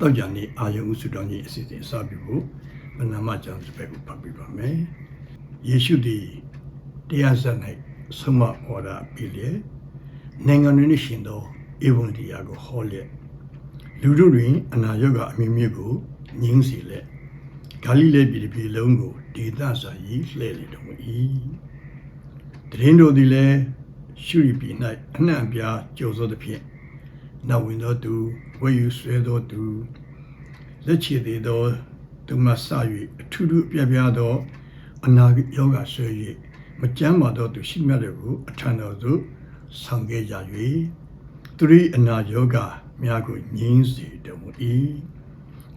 ဂျွန်6ရက်တောက်ကြနေ့အာယုံဥစုတောင်းကြီးအစီအစဉ်အစပြုဖို့မနာမကျမ်းစပက်ကိုဖတ်ပြပါမယ်။ယေရှုသည်တရားစက်၌ဆုံးမဟောတာပြီးလေနိုင်ငံတွင်ရှင်သောဧဝံဂေလိကိုဟောလျက်လူတို့တွင်အနာရောဂါအမျိုးမျိုးကိုငြင်းစီလက်ဂါလိလဲပြည်တစ်ပြည်လုံးကိုဒေသစာကြီးလှည့်လေတော်မူ၏တရင်တို့သည်လည်းရှုရီပြည်၌အနှံ့အပြားကြိုဆိုသဖြင့် နတ်ဝင်သောသူဝေယူဆွဲသောသူလက်ချေသေးသောသူမှစ၍အထူးထူးအပြားပြားသောအနာရောဂါဆွဲ၍မကြမ်းပါသောသူရှိမြတ်တို့ကိုအထံတော်သို့ဆောင်ခဲ့ကြ၍သူ၏အနာရောဂါများကိုငြင်းစေတော်မူ၏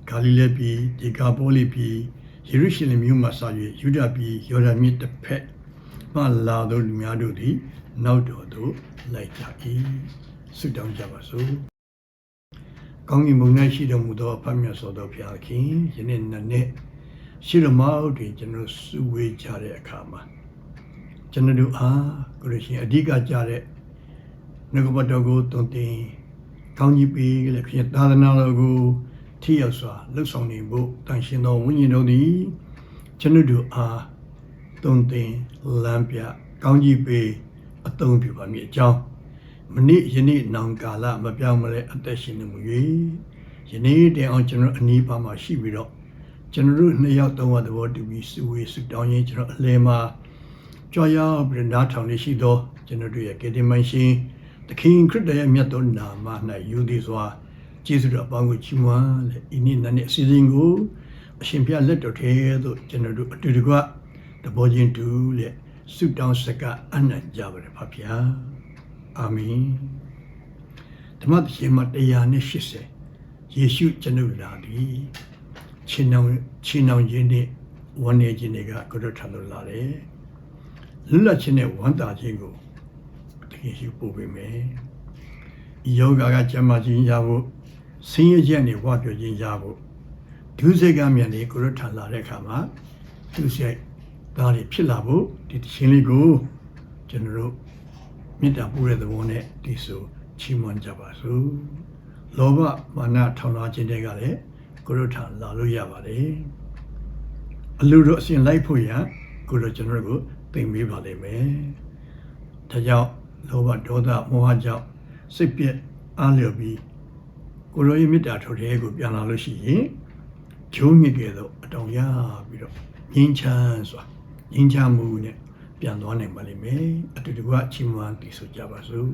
ဂါလိလဲပြည်ဒီကာပိုလိပြည်ယေရုရှလင်မြို့မှစ၍ယူဒပြည်ယော်ဒန်မြစ်တစ်ဖက်မှလာသောလူများတို့သည် နောက်တော်သို့လိုက်ကြ၏ ဆုတောင်းကြပါစို့ကောင်းကင်ဘုံ၌ရှိတော်မူသောအဖမြတ်စွာသောဘုရားခင်ယနေ့နေ့နဲ့ရှိတော်မူတွင်ကျွန်တော်စုဝေးကြတဲ့အခါမှာကျွန်တော်တို့အားကိုရရှင်အဓိကကြတဲ့ငကပတော်ကိုတုံတင်ကောင်းကြီးပေးလည်းဖြစ်သာသနာတော်ကိုထိရောက်စွာလှုပ်ဆောင်နေဖို့တန်ရှင်သောဝိညာဉ်တော်သည်ကျွန်တော်တို့အားတုံတင်လမ်းပြကောင်းကြီးပေးအသုံးပြုပါမည်အကြောင်း မနေ့ယနေ့နောင်ကာလမပြောင်းမလဲအသက်ရှင်နေမှု၍ယနေ့တည်းအောင်ကျွန်တော်အနီးပါမှာရှိပြီးတော့ကျွန်တော်တို့နှစ်ယောက်သုံးယောက်သဘောတူပြီးစုဝေးစုတောင်းရင်ကျွန်တော်အလဲမှာကြွားရောက်ပြီးနားထောင်နေရှိသောကျွန်တော်တို့ရဲ့ကေတင်မန်ရှင်သခင်ခရစ်တော်ရဲ့မြတ်တော်နာမ၌ယူသည်စွာကျေးဇူးတော်အပေါင်းကိုချီးမွမ်းလေဤနေ့နဲ့အစီအစဉ်ကိုအရှင်ဘုရားလက်တော်ထဲသို့ကျွန်တော်တို့အတူတကွတဘောချင်းတူလေဆုတောင်းစကားအနံ့ကြပါရပါဗျာ အာမင်ဓမ္မသရှင်မ180ယေရှုကျွန်ုပ်လာသည်ချင်းနောင်ချင်းနောင်ခြင်းနဲ့ဝန်းနေခြင်းတွေကကိုရထံလို့လာတယ်လွတ်လပ်ခြင်းနဲ့ဝမ်းသာခြင်းကိုတကယ်ရှိပို့ပေးမယ်ဤယောဂါကကျမ်းမာခြင်းရဖို့ဆင်းရဲချက်နဲ့ဝါပြောခြင်းရဖို့ဒုစရိုက်ကမြန်လေးကိုရထံလာတဲ့အခါမှာဒုစရိုက်သားတွေဖြစ်လာဖို့ဒီတခြင်းလေးကိုကျွန်တော်တို့ မေတ္တာပို့တဲ့သဘောနဲ့ဒီဆိုချီးမွမ်းကြပါစို့လောဘမာနထောင်လာခြင်းတွေကလည်းကိုရထံလာလို့ရပါတယ်အလူတို့အစဉ်လိုက်ဖို့ရကိုရကျွန်တော်တို့ကိုသင်ပေးပါလိမ့်မယ်ဒါကြောင့်လောဘဒေါသမောဟကြောင့်စိတ်ပြည့်အားလျော်ပြီးကိုရောရဲ့မေတ္တာထိုတဲ့ကိုပြန်လာလို့ရှိရင်ဂျုံမြစ်ကဲတော့အတောင်ရပြီးတော့ငင်းချမ်းစွာငင်းချမ်းမှုနဲ့ ပြန်သွားနိုင်ပါလိမ့်မယ်အတူတကွအချင်းမွန်တည်ဆိုကြပါစို့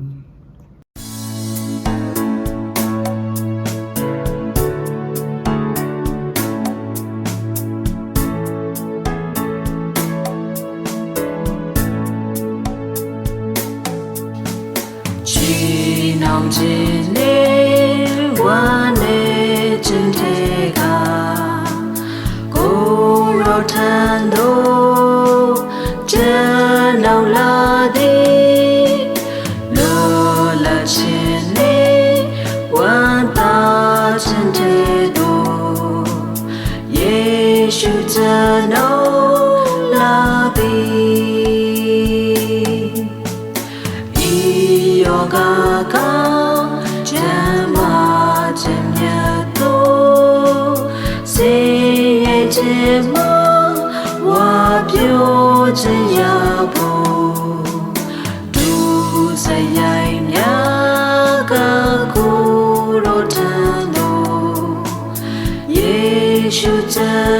ခြင်းရဖို့ဒုစရိုက်များကကိုရောထံသို့ယေရှုကျွန်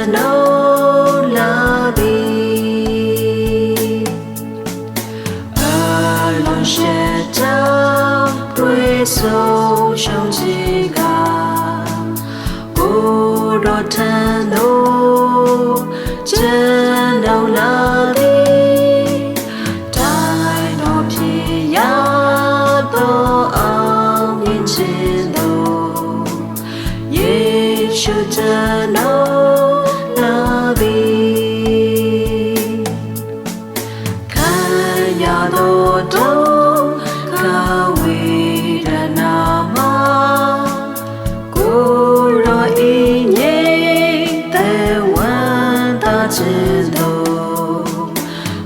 ယ်တော်ဤငြိမ်သက်ဝမ်းသာခြင်းသို့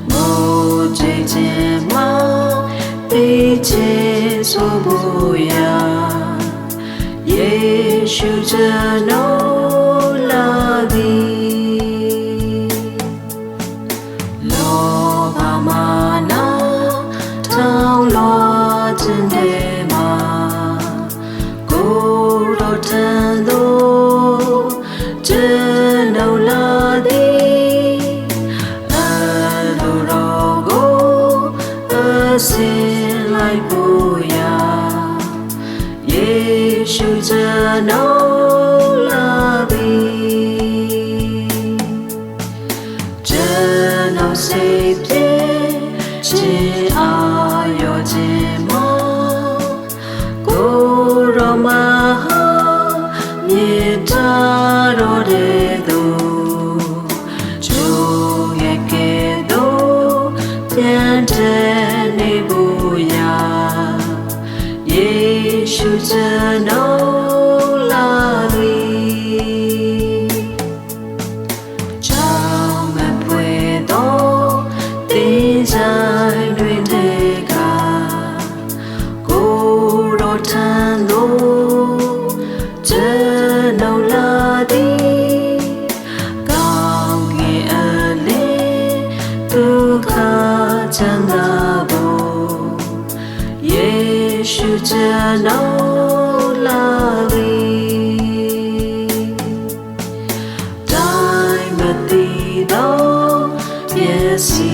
မို့ကြည်ခြင်းမှာ မသိတော့မျက်စိ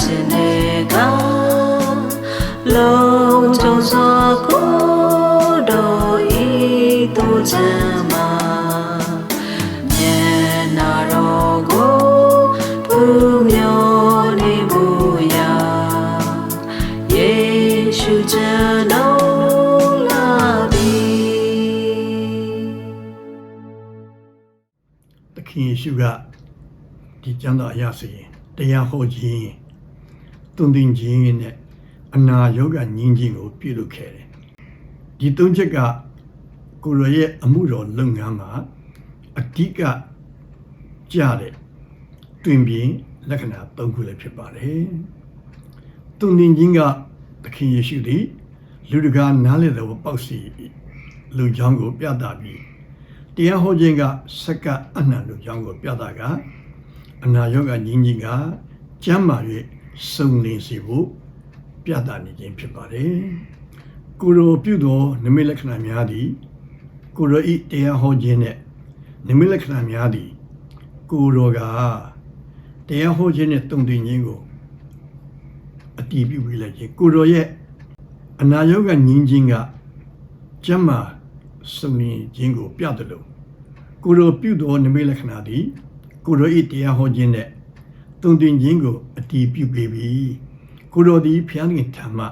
ခြင်းတဲ့ကလုံးချုံစွာကိုတော်ဤသူချမ်းမှာမျက်နာတော်ကိုဖူးမြော်နေဘူးရာယေရှုကျွန်တော်လာပြီသခင်ယေရှုကဒီ ကျမ်းသာအရဆိုရင်တရားဟောခြင်းတုန်တင်ခြင်းနဲ့အနာရောဂါညင်းခြင်းကိုပြုလုပ်ခဲ့တယ်။ဒီသုံးချက်ကကိုယ်တော်ရဲ့အမှုတော်လုပ်ငန်းမှာအဓိကကြတဲ့တွင်ပြင်လက္ခဏာ၃ခုလည်းဖြစ်ပါတယ်။တုန်တင်ခြင်းကသခင်ယေရှုသည်လူတကာနားလည်တဲ့ပေါက်စီလူချောင်းကို ပြသပြီးတရားဟောခြင်းကစက္ကအနှံတို့ကြောင့်ကို ပြတာက အနာရောဂါညင်းကြီးကကျမ်းမာ၍စုံလင်စေဖို့ပြတာနေခြင်းဖြစ်ပါတယ်။ကိုယ်တော်ပြုသောနမိတ်လက္ခဏာများသည်ကိုယ်တော်ဤတရားဟောခြင်းနဲ့နမိတ်လက္ခဏာများသည်ကိုယ်တော်ကတရားဟောခြင်းနဲ့တုံ့တင်ခြင်းကိုအတည်ပြုပြီးလိုက်ခြင်းကိုယ်တော်ရဲ့အနာရောဂါညင်းခြင်းကကျမ်းမာစုံလင်ခြင်းကိုပြတယ်လို့ကိုယ်တော်ပြုသောနိမိတ်လက္ခဏာသည် ကိုယ်တော်၏တရားဟောခြင်းနဲ့တုံ့တင်ခြင်းကိုအတည်ပြုပေးပြီးကိုယ်တော်သည်ဖျားခင်ထံမှ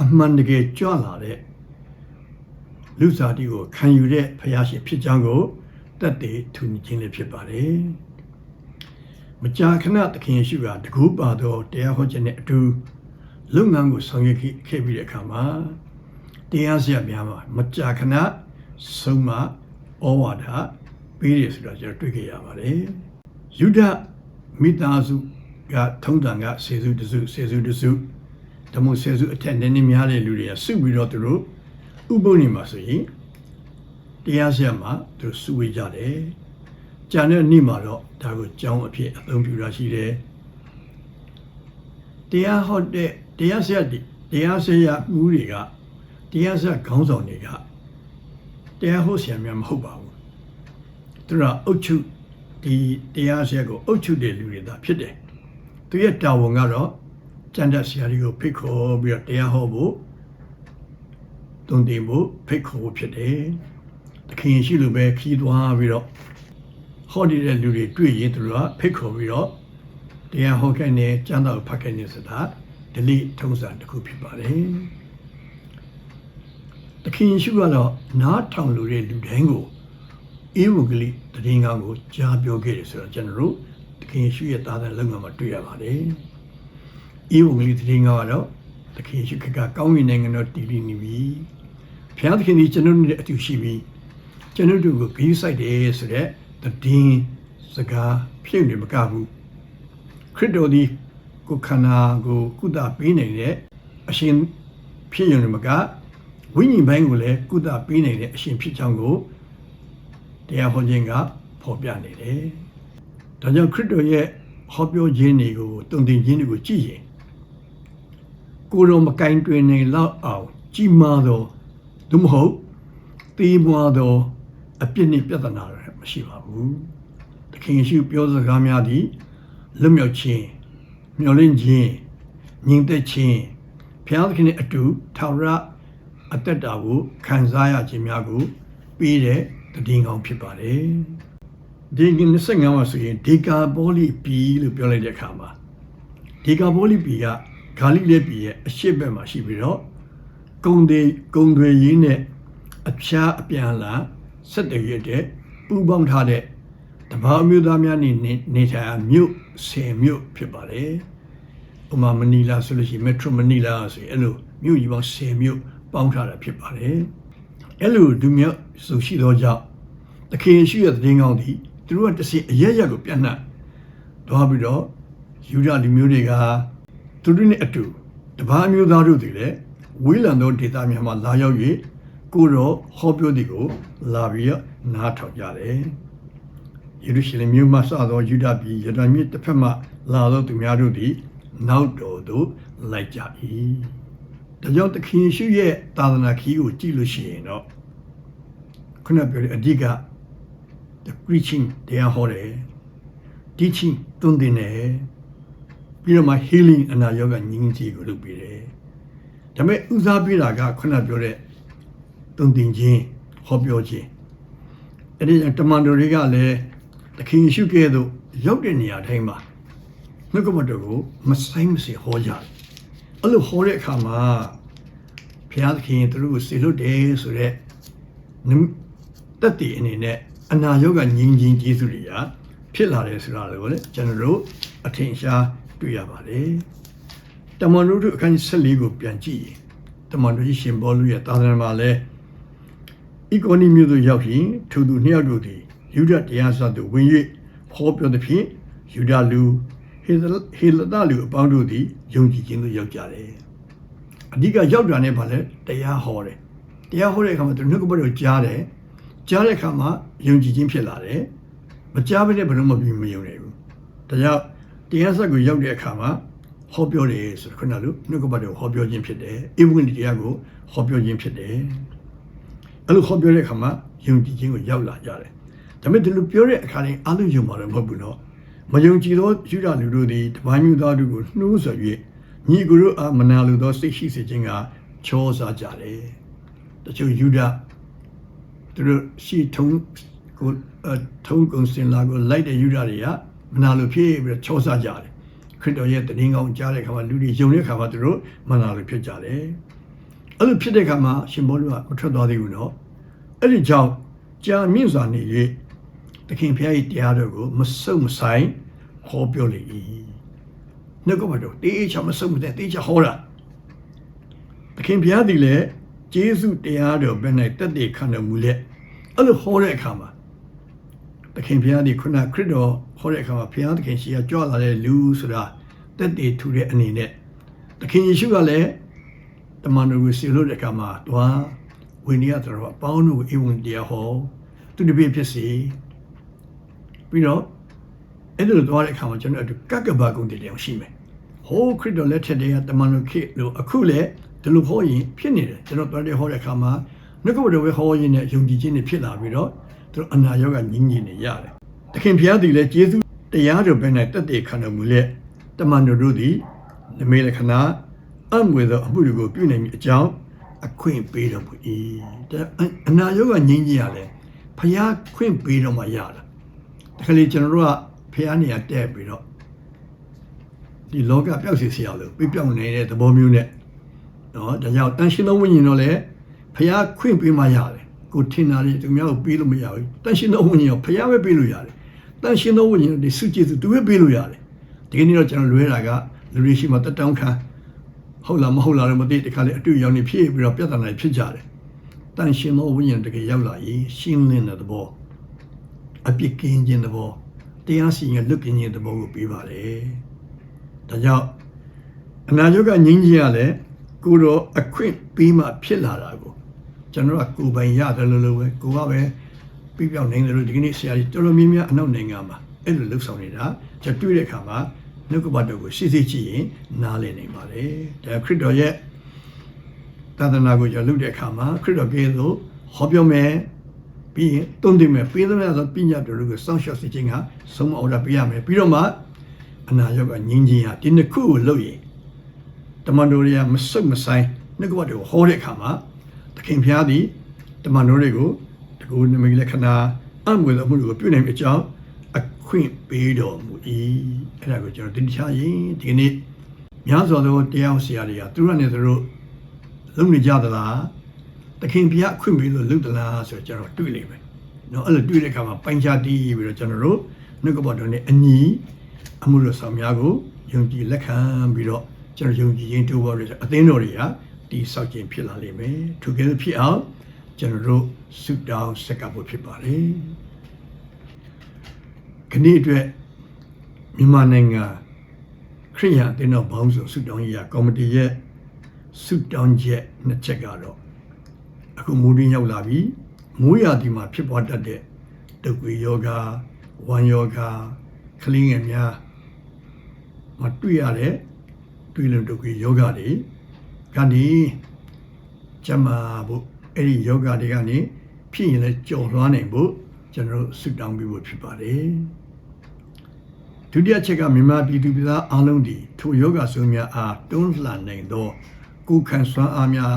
အမှန်တကယ်ကြွလာတဲ့လူစားတီကိုခံယူတဲ့ဖျားရှင်ဖြစ်ကြောင်းကိုတတ်သိထူခြင်းလည်းဖြစ်ပါတယ်မကြာခဏသခင်ယေရှုကတကူပါသောတရားဟောခြင်းနဲ့အတူလုပ်ငန်းကိုဆောင်ရွက်ခဲ့ပြီးတဲ့အခါမှာတရားစရာများမှာမကြာခဏဆုံးမဩဝါဒပေးရဆိုတော့ကျွန်တော်တွေ့ခဲ့ရပါတယ်။ ယူဒမိသားစုကထုံးတန်ကဆေစုတစုဆေစုတစုဓမ္မဆေစုအထက်နည်းနည်းများတဲ့လူတွေကစုပြီးတော့သူတို့ဥပုပ်နေမှာဆိုရင်တရားစရာမှာသူစုဝေးကြတယ်။ကြံတဲ့နေ့မှာတော့ဒါကိုကြောင်းအဖြစ်အသုံးပြုရရှိတယ်။တရားဟောတဲ့တရားစရာတရားစရာမှုတွေကတရားစခေါင်းဆောင်တွေကတရားဟောဆရာများမဟုတ်ပါဘူးသူကအုတ်ချုပ် ဒီတရားစကိုအုတ်ချုပ်တဲ့လူတွေသာဖြစ်တယ်သူရဲ့တာဝန်ကတော့ကျန်တဲ့ဆရာတွေကိုဖိတ်ခေါ်ပြီးတော့တရားဟောဖို့တုံတင်ဖို့ဖိတ်ခေါ်ဖို့ဖြစ်တယ်တခင်ရှိလို့ပဲခီးသွားပြီးတော့ဟောဒီတဲ့လူတွေတွေ့ရင်သူတို့ကဖိတ်ခေါ်ပြီးတော့တရားဟောခဲ့နေကျမ်းစာကိုဖတ်ခဲ့နေဆိုတာဒလိထုံးစံတစ်ခုဖြစ်ပါတယ်သခင်ယေရှုကတော့နားထောင်လို့တဲ့လူတိုင်းကို အေဝံဂေလိတည်ငါကိုကြားပြောခဲ့တယ်ဆိုတော့ကျွန်တော်တို့သခင်ယေရှုရဲ့သားတဲ့လုပ်ငန်းမှာတွေ့ရပါတယ်။အေဝံဂေလိတည်ငါကတော့သခင်ယေရှုခကကောင်းကင်နိုင်ငံတော်တည်တည်နေပြီ။ဘုရားသခင်ဒီကျွန်တော်တို့နဲ့အတူရှိပြီးကျွန်တော်တို့ကိုဂရုစိုက်တယ်ဆိုတဲ့တည်င်းစကားဖြစ်နေမကဘူးခရစ်တော်ဒီကိုခန္ဓာကိုကုသပေးနိုင်တဲ့အရှင်ဖြစ်ရုံနဲ့မကဝိညာဉ်ပိုင်းကိုလည်းကုသပေးနိုင်တဲ့အရှင်ဖြစ်ကြောင်းကို တရားဟောခြင်းကဖော်ပြနေတယ်။ဒါကြောင့်ခရစ်တော်ရဲ့ဟောပြောခြင်းတွေကိုတုံသင်ခြင်းတွေကိုကြည့်ရင်ကိုယ်တော်မကင်တွင်နေလောက်အောင်ကြီးမားသောသို့မဟုတ်တေးမွားသောအပြစ်နှင့်ပြဿနာတွေမရှိပါဘူး။သခင်ယေရှုပြောစကားများသည်လွတ်မြောက်ခြင်းမျှော်လင့်ခြင်းညီသက်ခြင်းဘုရားသခင်နဲ့အတူထာဝရအသက်တာကိုခံစားရခြင်းများကိုပေးတဲ့ တည်ငောင်းဖြစ်ပါတယ်။ဒီကနေ့25မှာဆိုရင်ဒေကာဘောလီပီလို့ပြောလိုက်တဲ့အခါမှာဒေကာဘောလီပီကဂါလိလဲပီရဲ့အရှိတ်ဘက်မှာရှိပြီးတော့ဂုံတွေဂုံတွေရင်းနဲ့အဖျားအပြန်လာဆက်တရွက်တဲ့ပူပေါင်းထားတဲ့တဘာအမျိုးသားများနေနေနေထိုင်ရာမြို့ဆယ်မြို့ဖြစ်ပါတယ်။ဥမာမနီလာဆိုလို့ရှိရင်မက်ထရိုမနီလာဆိုရင်အဲ့လိုမြို့ကြီးပေါင်း10မြို့ပေါင်းထားတာဖြစ်ပါတယ်။ အဲ့လိုဒုမြောက်ဆိုရှိသောကြောင့်သခင်ရှိရဲ့တည်ငောင်းသည်သူတို့ကတစ်စီအရရက်ကိုပြန့်နှံ့သွားပြီးတော့ယူဒလူမျိုးတွေကသူတို့နဲ့အတူတပါးမျိုးသားတို့တွေလည်းဝေးလံသောဒေသများမှာလာရောက်၍ကိုယ်တော်ဟောပြောသည်ကိုလာပြီးတော့နားထောင်ကြတယ်။ယေရုရှလင်မြို့မှစသောယူဒပြည်ယဒန်မြစ်တစ်ဖက်မှလာသောသူများတို့သည် နောက်တော်သို့လိုက်ကြ၏။ ဒါကြောင့်သခင်ယေရှုရဲ့သာသနာခီးကိုကြည့်လို့ရှိရင်တော့ခုနပြောတဲ့အဓိက the preaching တရားဟောတယ် teaching သွန်သင်တယ်ပြီးတော့မှ healing အနာရောဂါညင်ကြီးကိုလုပ်ပေးတယ်ဒါပေမဲ့ဦးစားပေးတာကခုနပြောတဲ့သွန်သင်ခြင်းဟောပြောခြင်းအဲ့ဒီကြောင့်တမန်တော်တွေကလည်းသခင်ယေရှုကဲ့သို့ရောက်တဲ့နေရာတိုင်းမှာနှုတ်ကပတော်ကိုမဆိုင်မစေဟောကြတယ် အဲ့လိုဟောတဲ့အခါမှာဘုရားသခင်သူတို့ကိုစေလွတ်တယ်ဆိုတော့တက်တည်အနေနဲ့အနာရောဂါငြင်းချင်းကျေးဇူးတွေကဖြစ်လာတယ်ဆိုတာကိုလည်းကျွန်တော်တို့အထင်ရှားတွေ့ရပါတယ်။တမန်တော်တို့အခန်းကြီး14ကိုပြန်ကြည့်ရင်တမန်တော်ကြီးရှင်ဘောလူရဲ့သာသနာမှာလည်းဤကောနီမျိုးတို့ရောက်ရင်ထိုသူနှစ်ယောက်တို့သည်ယူဒတရားစသို့ဝင်၍ဖောပြောသဖြင့်ယူဒလူ ဟေလဟေလတလူအပေါင်းတို့သည်ယုံကြည်ခြင်းသို့ရောက်ကြတယ်။အဓိကရောက်တာနဲ့ဗာလဲတရားဟောတယ်။တရားဟောတဲ့အခါမှာသူနှုတ်ကပတ်တော်ကြားတယ်။ကြားတဲ့အခါမှာယုံကြည်ခြင်းဖြစ်လာတယ်။မကြားဘဲနဲ့ဘယ်တော့မှမယုံနိုင်ဘူး။ဒါကြောင့်တရားစက်ကိုရောက်တဲ့အခါမှာဟောပြောတယ်ဆိုတော့ခုနကလိုနှုတ်ကပတ်တော်ဟောပြောခြင်းဖြစ်တယ်။ဧဝံဂေလိတရားကိုဟောပြောခြင်းဖြစ်တယ်။အဲ့လိုဟောပြောတဲ့အခါမှာယုံကြည်ခြင်းကိုရောက်လာကြတယ်။ဒါပေမဲ့ဒီလိုပြောတဲ့အခါတိုင်းအလုံးယုံမှာတော့မဟုတ်ဘူးနော်။ မယုံကြည်သောယူဒလူတို့သည်တပန်းမျိုးသားတို့ကိုနှိုးဆော်၍ညီကိုတို့အားမနာလိုသောစိတ်ရှိစေခြင်းကချောစားကြတယ်။တချို့ယူဒသူတို့ရှိထုံးကိုအထုံးကုန်စင်လာကိုလိုက်တဲ့ယူဒတွေကမနာလိုဖြစ်ပြီးတော့ချောစားကြတယ်ခရစ်တော်ရဲ့တည်ငောင်းကြားတဲ့အခါမှာလူတွေယုံတဲ့အခါမှာသူတို့မနာလိုဖြစ်ကြတယ်အဲ့လိုဖြစ်တဲ့အခါမှာရှင်ဘောလူကမထွက်သွားသေးဘူးနော်အဲ့ဒီကြောင့်ကြာမြင့်စွာနေ၍ သခင်ဖျား၏တရားတော်ကိုမစုံမဆိုင်ဟောပြောလေ၏နှုတ်ကပတ်တော်တေးချမစုံမတဲ့တေးချဟောတာသခင်ဖျားသည်လည်းဂျေစုတရားတော်ဘယ်၌တက်တည်ခံတော်မူလက်အဲ့လိုဟောတဲ့အခါမှာသခင်ဘုရားဒီခုနခရစ်တော်ဟောတဲ့အခါမှာဘုရားသခင်ရှိကကြွလာတဲ့လူဆိုတာတက်တည်ထူတဲ့အနေနဲ့သခင်ယေရှုကလည်းတမန်တော်ကိုဆီလို့တဲ့အခါမှာတွားဝိနည်းတော်အပေါင်းတို့ဧဝံတရားဟောသူတပည့်ဖြစ်စီ ပြီးတော့အဲ့လိုသွားတဲ့အခါမှာကျွန်တော်တို့ကကဘာကုန်တရားရှိမယ်ဟိုးခရစ်တော်လက်ထက်တည်းကတမန်တော်ခေလို့အခုလည်းဒီလိုဟောရင်ဖြစ်နေတယ်ကျွန်တော်တော်တဲ့ဟောတဲ့အခါမှာနှုတ်ကပတော်ဝဲဟောရင်နဲ့ယုံကြည်ခြင်းနဲ့ဖြစ်လာပြီးတော့သူတို့အနာရောဂါညင်ညင်နေရတယ်။တခင်ဘုရားသည်လည်းယေရှုတရားတော်ပဲ၌တက်တည်ခံတော်မူလက်တမန်တော်တို့သည်နမေလခဏအမွေသောအမှုတွေကိုပြုနိုင်မည်အကြောင်းအခွင့်ပေးတော်မူ၏။အနာရောဂါညင်ညင်ရတယ်။ဘုရားခွင့်ပေးတော်မှရတာ။ တခါလေကျွန်တော်တို့ကဘုရားနေရာတက်ပြီးတော့ဒီလောကပျောက်စီစီရလို့ပြပြောင်းနေတဲ့သဘောမျိုးနဲ့နော်ဒါကြောင့်တန်ရှင်းသောဝိညာဉ်တော့လည်းဖះခွင့်ပေးမှရတယ်ကိုထင်တာလေသူများကိုပေးလို့မရဘူးတန်ရှင်းသောဝိညာဉ်ကိုဖះပဲပေးလို့ရတယ်တန်ရှင်းသောဝိညာဉ်ဒီစုကြည်သူသူပဲပေးလို့ရတယ်ဒီကနေ့တော့ကျွန်တော်လွဲတာကလူတွေရှိမှတက်တောင်းခံဟုတ်လားမဟုတ်လားတော့မသိတခါလေအတွေ့အကြုံတွေဖြစ်ပြီးတော့ပြဿနာတွေဖြစ်ကြတယ်တန်ရှင်းသောဝိညာဉ်တကယ်ရောက်လာရင်ရှင်းလင်းတဲ့သဘော အပြစ်ကင်းခြင်းသဘောတရားစီရင်လွတ်ကင်းခြင်းသဘောကိုပေးပါတယ်ဒါကြောင့်အနာရောဂါငြင်းကြီးရလဲကိုတော့အခွင့်ပေးမှဖြစ်လာတာကိုကျွန်တော်ကကိုယ်ပိုင်ရတယ်လို့လို့ပဲကိုကပဲပြပြောင်းနိုင်တယ်လို့ဒီကနေ့ဆရာကြီးတော်တော်များများအနောက်နိုင်ငံမှာအဲ့လိုလှုပ်ဆောင်နေတာကျွန်တော်တွေ့တဲ့အခါမှာနှုတ်ကပတ်တော်ကိုရှေ့ရှေ့ကြည့်ရင်နားလည်နိုင်ပါတယ်ဒါခရစ်တော်ရဲ့သာသနာကိုကျွန်တော်လုပ်တဲ့အခါမှာခရစ်တော်ကဲသို့ဟောပြောမယ် ပြီးရင်တုံ့တင်မယ်ပေးသမျှသောပညာတော်ကိုစောင့်ရှောက်စေခြင်းကဆုံးမအောင်တာပေးရမယ်ပြီးတော့မှအနာရောဂါငြင်းခြင်းဟာဒီနှစ်ခုကိုလုပ်ရင်တမန်တော်တွေကမဆုတ်မဆိုင်နှုတ်ကပတ်တော်ကိုဟောတဲ့အခါမှာသခင်ဖျားသည်တမန်တော်တွေကိုတကူနမိတ်လက္ခဏာအမှုသောမှုတွေကိုပြုနိုင်တဲ့အကြောင်းအခွင့်ပေးတော်မူ၏အဲ့ဒါကိုကျွန်တော်တင်ချရင်ဒီကနေ့များစွာသောတရားဆရာတွေကသူတို့နဲ့သူတို့လုံနေကြသလား သခင်ဖျားအခွင့်ပေးလို့လုပ်သလားဆိုတော့ကျွန်တော်တွေ့လိမ့်မယ်เนาะအဲ့လိုတွေ့တဲ့အခါမှာပိုင်းခြားတည်ပြီးတော့ကျွန်တော်တို့နှုတ်ကပတ်တော်နဲ့အညီအမှုတော်ဆောင်များကိုယုံကြည်လက်ခံပြီးတော့ကျွန်တော်ယုံကြည်ခြင်းတိုးပေါ်ရအသင်းတော်တွေကဒီဆောက်ခြင်းဖြစ်လာလိမ့်မယ်ထိုကဲ့သို့ဖြစ်အောင်ကျွန်တော်တို့ဆုတောင်းဆက်ကပ်ဖို့ဖြစ်ပါတယ်ခဏအတွက်မြန်မာနိုင်ငံခရိယန်အသင်းတော်ဘောင်းဆိုဆုတောင်းရေးကော်မတီရဲ့ဆုတောင်းချက်နှစ်ချက်ကတော့ အခုမူရင်းရောက်လာပြီမိုးရာသီမှာဖြစ်ပေါ်တတ်တဲ့တုပ်ကွေယောဂဝမ်းယောဂကလေးငယ်များမတွေ့ရတဲ့တွေ့လို့တုပ်ကွေယောဂတွေကနေကျမဖို့အဲ့ဒီယောဂတွေကနေဖြစ်ရင်လည်းကြော်လွှားနိုင်ဖို့ကျွန်တော်တို့ဆုတောင်းပေးဖို့ဖြစ်ပါတယ်ဒုတိယချက်ကမြန်မာပြည်သူပြည်သားအားလုံးဒီထိုယောဂဆိုးများအားတွန်းလှန်နိုင်သောကိုယ်ခံစွမ်းအားများ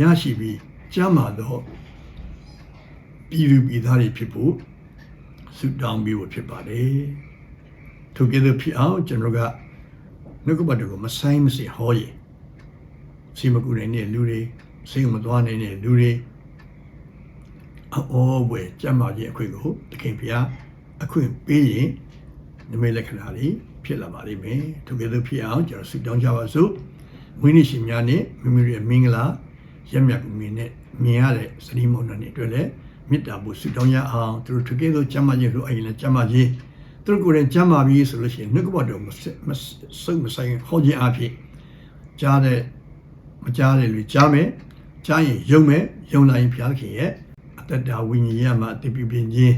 ရရှိပြီးကျမ်းမာသောပြည်သူပြည်သားတွေဖြစ်ဖို့ဆုတောင်းပေးဖို့ဖြစ်ပါတယ်ထိုကဲ့သို့ဖြစ်အောင်ကျွန်တော်ကနှုတ်ကပတ်တော်ကိုမဆိုင်မစီဟောရင်စီမကူနိုင်တဲ့လူတွေစိတ်မသွားနိုင်တဲ့လူတွေအော်ဝဲကြမ်းမာခြင်းအခွင့်ကိုတခင်ဖျားအခွင့်ပေးရင်နမိတ်လက္ခဏာတွေဖြစ်လာပါလိမ့်မယ်ထိုကဲ့သို့ဖြစ်အောင်ကျွန်တော်ဆုတောင်းကြပါစို့ဝိနည်းရှင်များနဲ့မိမိတို့ရဲ့မင်္ဂလာ ရက်မြတ်ကိုမြင်နဲ့မြင်ရတဲ့စတိမုန်တော်နဲ့အတွက်လည်းမေတ္တာပို့ဆုတောင်းရအောင်သူတို့ထိုကဲ့သို့ကြမ်းမာခြင်းလို့အဲ့ဒီလည်းကြမ်းမာခြင်းသူတို့ကိုယ်တိုင်ကြမ်းမာပြီဆိုလို့ရှိရင်နှုတ်ကပတ်တော်မစုံမဆိုင်ဟောခြင်းအဖြစ်ကြားတဲ့မကြားတဲ့လူကြားမယ်ကြားရင်ယုံမယ်ယုံလာရင်ဘုရားခင်ရဲ့အတ္တဝိညာဉ်ရမှာအတ္တပြုပြင်ခြင်း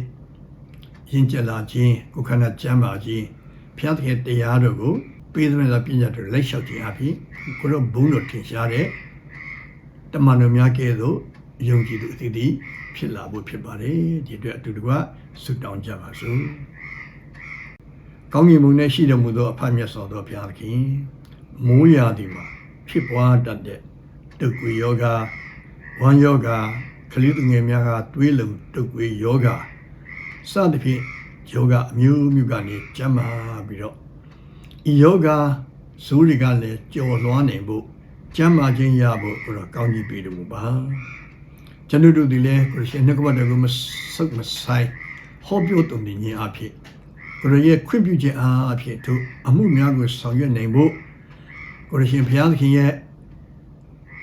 ရင်ကျက်လာခြင်းကိုယ်ခန္ဓာကျမ်းမာခြင်းဘုရားခင်တရားတော်ကိုပေးသမျှသောပညာတော်လိုက်လျှောက်ခြင်းအဖြစ်ကိုလိုဘုံတော်ထင်ရှားတဲ့ တမန်တော်များကဲ့သို့ယုံကြည်သူအသီးသီးဖြစ်လာဖို့ဖြစ်ပါတယ်ဒီအတွက်အတူတကွဆုတောင်းကြပါစို့ကောင်းကင်ဘုံနဲ့ရှိတော်မူသောအဖမြတ်စွာသောဘုရားခင်မိုးရာသီမှာဖြစ်ပွားတတ်တဲ့တုပ်ကွေယောဂဝမ်းယောဂကလေးသူငယ်များကတွေးလုံတုပ်ကွေယောဂစသဖြင့်ယောဂအမျိုးမျိုးကနေကျမ်းမာပြီးတော့ဤယောဂဇိုးတွေကလည်းကြော်လွှားနိုင်ဖို့ ကျမ်းမာခြင်းရဖို့ကိုတော့ကောင်းကြီးပေးတယ်မူပါကျွန်တော်တို့ဒီလေခရစ်ယာန်နှုတ်ကပတ်တော်ကိုမဆုတ်မဆိုင်ဟောပြောတုံနေခြင်းအဖြစ်ကိုရရဲ့ခွင့်ပြုခြင်းအားအဖြစ်တို့အမှုများကိုဆောင်ရွက်နိုင်ဖို့ကိုရရှင်ဘုရားသခင်ရဲ့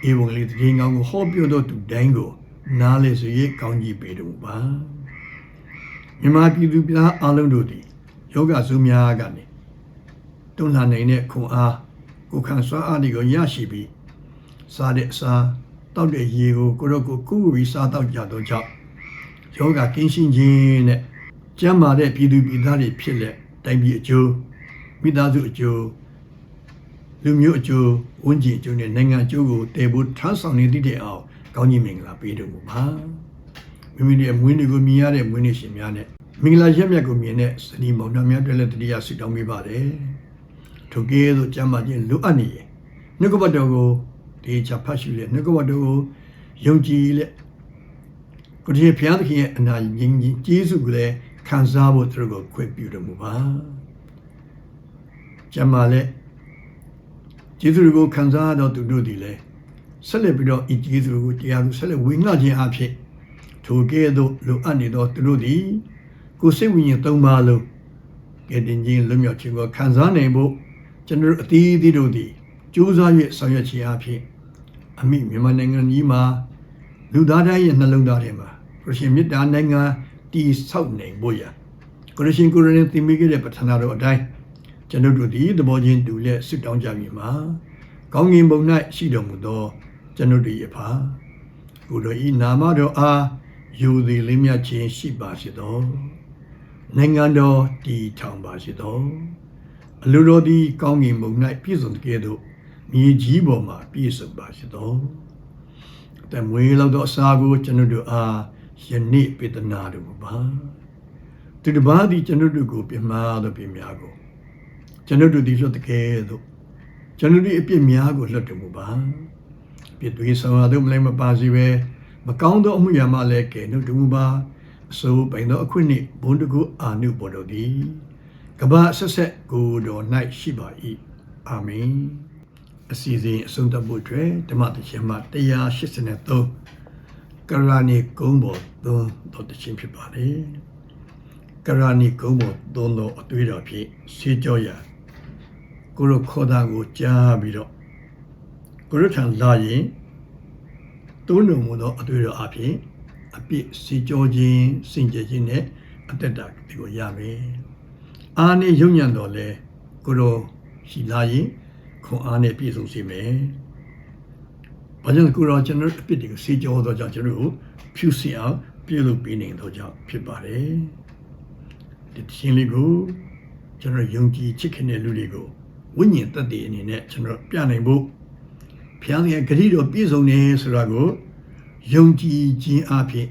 ဧဝံဂေလိသတင်းကောင်းကိုဟောပြောတော့သူတိုင်းကိုနားလေစေကောင်းကြီးပေးတယ်မူပါမြန်မာပြည်သူပြည်သားအားလုံးတို့သည်ယောဂဇုများကနေတွန်းလှန်နိုင်တဲ့ခွန်အားကိုခံစွမ်းအားတွေကိုရရှိပြီး စားတဲ့အစာတောက်တဲ့ရေကိုကိုရောကိုကုပြီးစားတော့ကြတော့ကြောင့်ယောဂကင်းရှင်းခြင်းနဲ့ကျမ်းမာတဲ့ပြည်သူပြည်သားတွေဖြစ်လက်တိုင်းပြည်အကျိုးမိသားစုအကျိုးလူမျိုးအကျိုးဝန်ကြီးအကျိုးနဲ့နိုင်ငံအကျိုးကိုတည်ဖို့ထမ်းဆောင်နေသည့်တဲ့အောင်ကောင်းကြီးမင်္ဂလာပေးတော်မူပါမိမိရဲ့မွေးနေ့ကိုမြင်ရတဲ့မွေးနေ့ရှင်များနဲ့မင်္ဂလာရက်မြတ်ကိုမြင်တဲ့စတိမောင်နှံများတွေ့လက်တရားဆုတောင်းပေးပါတယ်ထိုကဲ့သို့ကျမ်းမာခြင်းလိုအပ်နေရင်နှုတ်ကပတ်တော်ကို ဒီချဖတ်ရှုလက်နှုတ်ကပတ်တော်ကိုယုံကြည်လက်ကိုဒီဘုရားသခင်ရဲ့အနာရင်ကြီးကျေးဇူးကိုလည်းခံစားဖို့သူတို့ကိုခွင့်ပြုတော်မူပါကျမ်းမာလက်ကျေးဇူးကိုခံစားတော်သူတို့ဒီလည်းဆက်လက်ပြီးတော့ဤကျေးဇူးကိုတရားသူဆက်လက်ဝေငှခြင်းအဖြစ်ထိုကဲ့သို့လိုအပ်နေသောသူတို့သည်ကိုယ်စိတ်ဝိညာဉ်သုံးပါလုံးကဲ့တင်ခြင်းလွတ်မြောက်ခြင်းကိုခံစားနိုင်ဖို့ကျွန်တော်အသီးသီးတို့သည်ကြိုးစား၍ဆောင်ရွက်ခြင်းအဖြစ် အမိမြန်မာနိုင်ငံကြီးမှာလူသားတိုင်းရဲ့နှလုံးသားထဲမှာခရစ်ယာန်မြတ်တာနိုင်ငံတည်ဆောက်နိုင်ဖို့ရခရစ်ယာန်ကိုယ်တိုင်သင်မိခဲ့တဲ့ပဋ္ဌာန်းတော်အတိုင်းကျွန်တော်တို့ဒီသဘောချင်းတူလက်ဆွတောင်းကြပြီမှာကောင်းကင်ဘုံ၌ရှိတော်မူသောကျွန်ုပ်တို့၏အဖာကိုယ်တော်ဤနာမတော်အားယူသည်လေးမြတ်ခြင်းရှိပါစေသောနိုင်ငံတော်တည်ထောင်ပါစေသောအလိုတော်သည်ကောင်းကင်ဘုံ၌ပြည့်စုံတဲ့ကဲ့သို့ မြေကြီးပေါ်မှာပြည့်စုံပါစေသောအတမွေးလောက်သောအစာကိုကျွန်တော်တို့အားယနေ့ပေတနာတော်မူပါသူတစ်ပါးသည်ကျွန်တော်တို့ကိုပြမာသောပြများကိုကျွန်တော်တို့သည်လွတ်တဲ့ကဲ့သို့ကျွန်တော်တို့အပြစ်များကိုလွတ်တော်မူပါပြစ်တွေဆောင်ရသောမလည်းမပါစေပဲမကောင်းသောအမှုရာမှလည်းကဲ့နှုတ်တော်မူပါအစိုးပိုင်သောအခွင့်နှင့်ဘုန်းတကုအာနုဘော်တော်သည်ကမ္ဘာဆက်ဆက်ကိုယ်တော်၌ရှိပါ၏အာမင် အစီအစဉ်အဆုံးသတ်ဖို့အတွက်ဓမ္မတခြင်းမှာ183ကရဏီကုံးပေါ်သုံးတော်တခြင်းဖြစ်ပါတယ်ကရဏီကုံးပေါ်သုံးတော်အသွေးတော်ဖြင့်ဆေးကြောရာကိုရခေါ်တာကိုကြားပြီးတော့ကိုရထံလာရင်သုံးတော်မူသောအသွေးတော်အဖြစ်အပြစ်ဆေးကြောခြင်းစင်ကြယ်ခြင်းနဲ့အသက်တာဒီကိုရမယ်အာနေယုံညံ့တော်လဲကိုရောရှိလာရင် ခွန်အားနဲ့ပြည့်စုံစေမယ်။ဘာကြောင့်ကိုရောကျွန်တော်အပြစ်တွေကိုစေကြောတော့ကြောင့်ကျွန်တော်တို့ဖြူစင်အောင်ပြုလုပ်ပေးနေတော့ကြောင့်ဖြစ်ပါတယ်။ဒီရှင်လေးကိုကျွန်တော်ယုံကြည်ချစ်ခင်တဲ့လူတွေကိုဝိညာဉ်တက်တဲ့အနေနဲ့ကျွန်တော်ပြနိုင်ဖို့ဘုရားရဲ့ဂရုတော်ပြည့်စုံနေဆိုတာကိုယုံကြည်ခြင်းအဖြစ်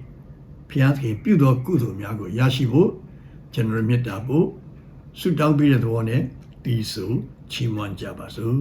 ဘုရားခင်ပြုတော်ကုသိုလ်များကိုရရှိဖို့ကျွန်တော်မေတ္တာပို့ဆုတောင်းပေးတဲ့သဘောနဲ့တီးဆို ချီးမွမ်းကြပါစို့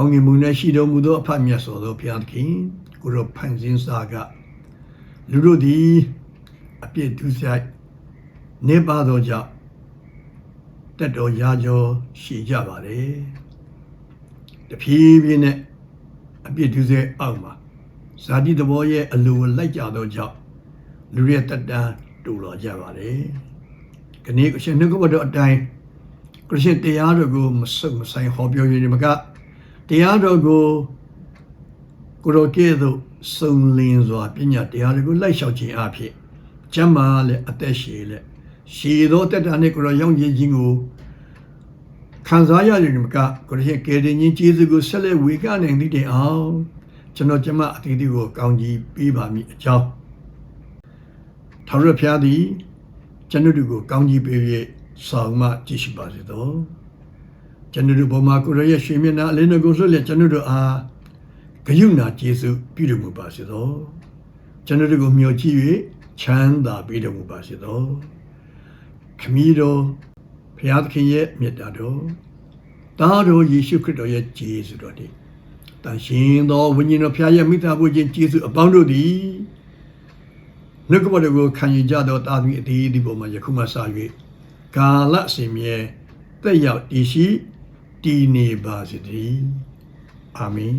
ကောင်းကင်ဘုံ၌ရှိတော်မူသောအဖမြတ်စွာသောဘုရားသခင်ကိုရောဖန်ဆင်းစာကလူတို့သည်အပြစ်ဒုစရိုက်နေပါသောကြောင့်တက်တော်ရာကျော်ရှိကြပါလေတဖြည်းဖြည်းနဲ့အပြစ်ဒုစရိုက်အောက်မှာဇာတိသဘောရဲ့အလိုလိုက်ကြသောကြောင့်လူရဲ့တက်တန်းတူလာကြပါလေခဏအရှင်နှုတ်ကပတ်တော်အတိုင်းခရစ်ယာန်တရားတော်ကိုမဆုတ်မဆိုင်ဟောပြောရည်မက တရားတော်ကိုကိုရောကဲ့သို့စုံလင်စွာပညာတရားတွေကိုလိုက်လျှောက်ခြင်းအဖြစ်ကျမ်းမာလည်းအသက်ရှည်လည်းရှည်သောတက်တာနဲ့ကိုရောရောက်ခြင်းချင်းကိုခံစားရရင်မကကိုရရှင်ကယ်တင်ခြင်းကျေးဇူးကိုဆက်လက်ဝေကနိုင်သည့်တိုင်အောင်ကျွန်တော်ကျမအသီးသီးကိုကောင်းကြီးပေးပါမည်အကြောင်းထာဝရဘုရားသည်ကျွန်တော်တို့ကိုကောင်းကြီးပေး၍ဆောင်မကြည့်ရှိပါစေသော ကျွန်တော်တို့ဘုံမှာကိုရရဲ့ရွှေမျက်နှာအလင်းတော်ကိုလွှတ်လျက်ကျွန်တော်တို့အားဂယုဏကျေးဇူးပြုတော်မူပါစေသောကျွန်တော်တို့ကိုမျှော်ကြည့်၍ချမ်းသာပေးတော်မူပါစေသောခမည်းတော်ဘုရားသခင်ရဲ့မြတ်တာတော်သားတော်ယေရှုခရစ်တော်ရဲ့ကျေးဇူးတော်တည်းတန်ရှင်သောဝိညာဉ်တော်ဖျားရဲ့မိသားစုချင်းကျေးဇူးအပေါင်းတို့သည်နှုတ်ကပတ်တော်ကိုခံယူကြသောတာသမီအသေးဒီပေါ်မှာယခုမှစ၍ကာလအစဉ်မြဲတက်ရောက်တည်ရှိ টিনে বাজরি আমি।